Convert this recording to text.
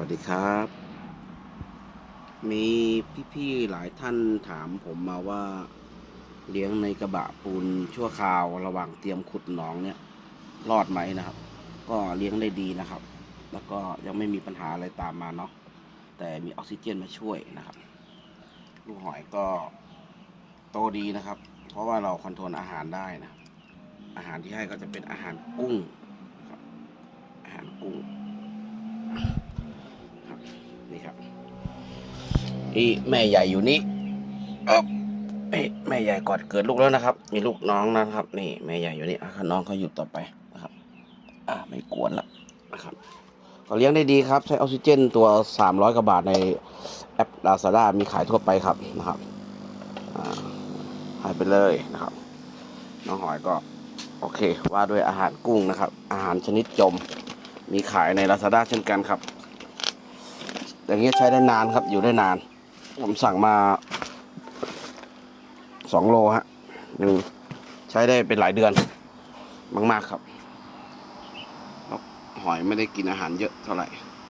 วัสดีครับ มีพี่ๆหลายท่านถามผมมาว่าเลี้ยงในกระบะปูนชั่วคราวระหว่างเตรียมขุดหนองเนี่ยรอดไหมนะครับ ก็เลี้ยงได้ดีนะครับ แล้วก็ยังไม่มีปัญหาอะไรตามมาเนาะแต่มีออกซิเจนมาช่วยนะครับ ลูกหอยก็โตดีนะครับ เพราะว่าเราคอนโทรลอาหารได้นะ อาหารที่ให้ก็จะเป็นอาหารกุ้งนะครับอาหารกุ้ง ครับนี่ครับ นี่แม่ใหญ่อยู่นี่เอ้าเอ้ยแม่ใหญ่กอดเกิดลูกแล้วนะครับ มีลูกน้องนะครับ นี่แม่ใหญ่อยู่นี่อะน้องเขาอยู่ต่อไปนะครับ อ่าไม่กวนละนะครับก็เลี้ยงได้ดีครับ ใช้ออกซิเจนตัว 300กว่าบาทในแอป Lazada มีขายทั่วไปครับนะครับอ่าหายไปเลยนะครับ น้องหอยก็ โอเค ว่าด้วยอาหารกุ้งนะครับ อาหารชนิดจม มีขายใน Lazada เช่นกันครับ อย่างเงี้ยใช้ได้นานครับอยู่ได้นาน ผมสั่งมาสองโลฮะหนึ่งใช้ได้เป็นหลายเดือน มาก ๆ ครับหอยไม่ได้กินอาหารเยอะเท่าไหร่